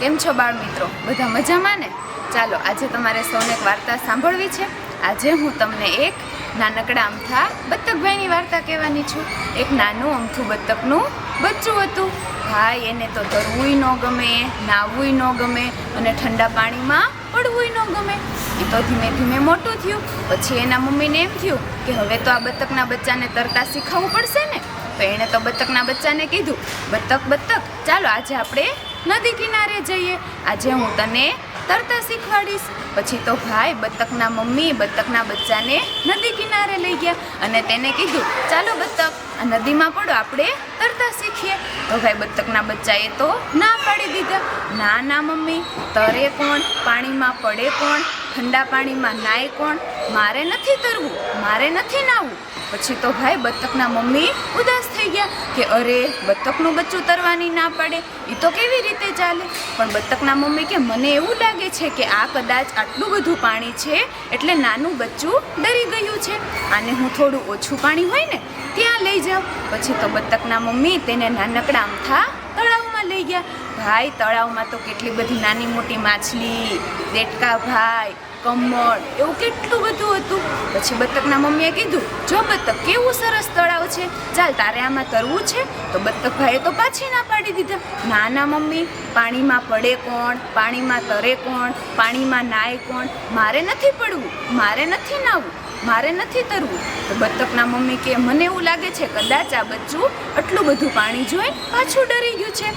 કેમ છો બાળ મિત્રો? બધા મજામાં ને? ચાલો, આજે તમારે સૌને એક વાર્તા સાંભળવી છે. આજે હું તમને એક નાનકડા અમથા બતકભાઈની વાર્તા કહેવાની છું. એક નાનું અમથું બતકનું બચ્ચું હતું. ભાઈ, એને તો તરવુંય ન ગમે નાહવુંય ન ગમે અને ઠંડા પાણીમાં પડવુંય ન ગમે. એ તો ધીમે ધીમે મોટું થયું. પછી એના મમ્મીને એમ થયું કે હવે તો આ બતકના બચ્ચાને તરતા શીખવવું પડશે ને? તો એણે તો બતકના બચ્ચાને કીધું બતક બતક ચાલો આજે આપણે નદી કિનારે જઈએ. આજે હું તને તરતા શીખવાડીશ. પછી તો ભાઈ બતકના મમ્મી બતકના બચ્ચાને નદી કિનારે લઈ ગયા અને તેને કીધું, ચાલો બતક, આ નદીમાં પડો, આપણે તરતા શીખીએ. તો ભાઈ બતકના બચ્ચાએ તો ના પાડી દીધા. ના ના, મમ્મી, તરે કોણ? પાણીમાં પડે કોણ? ઠંડા પાણીમાં નાય કોણ? મારે નથી તરવું, મારે નથી નાવું. પછી તો ભાઈ બતકના મમ્મી ઉદાસ થઈ ગયા કે અરે બતકનું બચ્ચું તરવાની ના પડે. એ તો કેવી રીતે ચાલે? પણ બતકના મમ્મી કે મને એવું લાગે છે કે આ કદાચ આટલું બધું પાણી છે, એટલે નાનું બચ્ચું ડરી ગયું છે. આને હું થોડું ઓછું પાણી હોય ને, ત્યાં લઈ જાઉં. પછી તો બતકના મમ્મી તેને નાનકડા અમથા તળાવમાં લઈ ગયા. ભાઈ તળાવમાં તો કેટલી બધી નાની મોટી માછલી દેટકા ભાઈ, કમળ, એવું કેટલું બધું હતું. પછી બતકના મમ્મીએ કીધું, જો બતક કેવું સરસ તળાવ છે, ચાલ તારે આમાં તરવું છે? તો બતક ભાઈએ તો પાછી ના પાડી દીધા. ના ના મમ્મી, પાણીમાં પડે કોણ? પાણીમાં તરે કોણ? પાણીમાં નાય કોણ? મારે નથી પડવું, મારે નથી નાવું, મારે નથી તરવું. તો બતકના મમ્મી કે, મને એવું લાગે છે કદાચ આ બચ્ચું આટલું બધું પાણી જોઈ પાછું ડરી ગયું છે.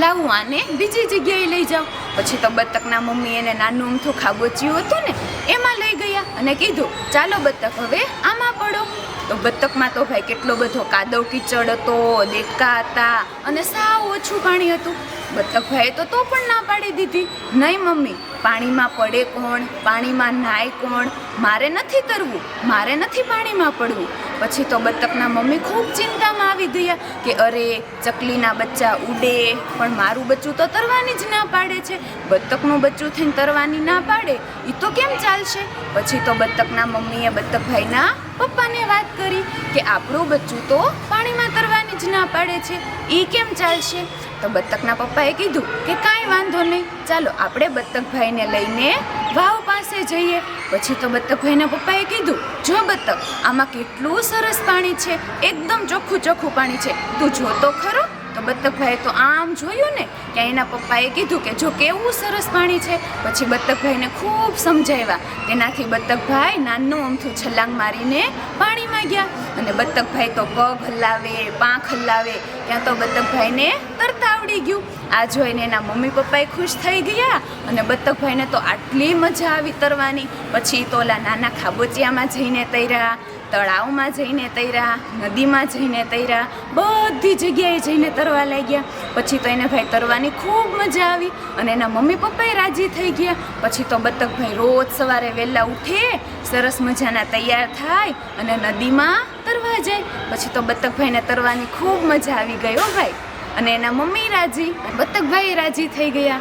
લાવું આને, બીજી જગ્યાએ લઈ જાઓ. પછી તો બતકના મમ્મી એને નાનું અમથું ખાબોચિયું હતું ને, એમાં લઈ ગયા અને કીધું, ચાલો બતક, હવે આમાં પડો. તો બતકમાં તો ભાઈ કેટલો બધો કાદવ કીચડ હતો, દેડકા હતા અને સાવ ઓછું પાણી હતું. બતક ભાઈએ તો તો પણ ના પાડી દીધી. નહીં મમ્મી પાણીમાં પડે કોણ? પાણીમાં નાય કોણ? મારે નથી તરવું મારે નથી પાણીમાં પડવું. પછી તો બતકના મમ્મી ખૂબ ચિંતામાં આવી ગયા કે અરે, ચકલીના બચ્ચા ઉડે. પણ મારું બચ્ચું તો તરવાની જ ના પાડે છે. બતકનું બચ્ચું થઈને તરવાની ના પાડે. એ તો કેમ ચાલશે? પછી તો બતકના મમ્મીએ બતકભાઈના પપ્પાને વાત કરી કે આપણું બચ્ચું તો પાણીમાં તરવાની જ ના પાડે છે. એ કેમ ચાલશે? તો બતકના પપ્પાએ કીધું કે કાંઈ વાંધો નહીં. ચાલો, આપણે બતકભાઈને લઈને વાવ પાસે જઈએ. પછી તો બતકભાઈના પપ્પાએ કીધું, જો બતક આમાં કેટલું સરસ પાણી છે. એકદમ ચોખ્ખું ચોખ્ખું પાણી છે. તું જોતો ખરો. તો બતકભાઈએ તો આમ જોયું ને કે એના પપ્પાએ કીધું કે જો કેવું સરસ પાણી છે. પછી બતકભાઈને ખૂબ સમજાવ્યા. તેનાથી બતકભાઈ નાનું અમથું છલાંગ મારીને પાણીમાં ગયા અને બતકભાઈ તો પગ હલાવે, પાંખ હલાવે, ત્યાં તો બતકભાઈને તરતા આવડી ગયું. આ જોઈને એના મમ્મી પપ્પાએ ખુશ થઈ ગયા અને બતકભાઈને તો આટલી મજા આવી તરવાની. પછી તો ઓલા નાના ખાબોચિયામાં જઈને તર્યા. તળાવમાં જઈને તર્યા નદીમાં જઈને તર્યા બધી જગ્યાએ જઈને તરવા લાગ્યા. પછી તો એને ભાઈ તરવાની ખૂબ મજા આવી અને એના મમ્મી પપ્પાએ રાજી થઈ ગયા. પછી તો બતકભાઈ રોજ સવારે વહેલા ઉઠે, સરસ મજાના તૈયાર થાય અને નદીમાં તરવા જાય. પછી તો બતકભાઈને તરવાની ખૂબ મજા આવી ગઈ હો ભાઈ. અને એના મમ્મી રાજી બતકભાઈ રાજી થઈ ગયા.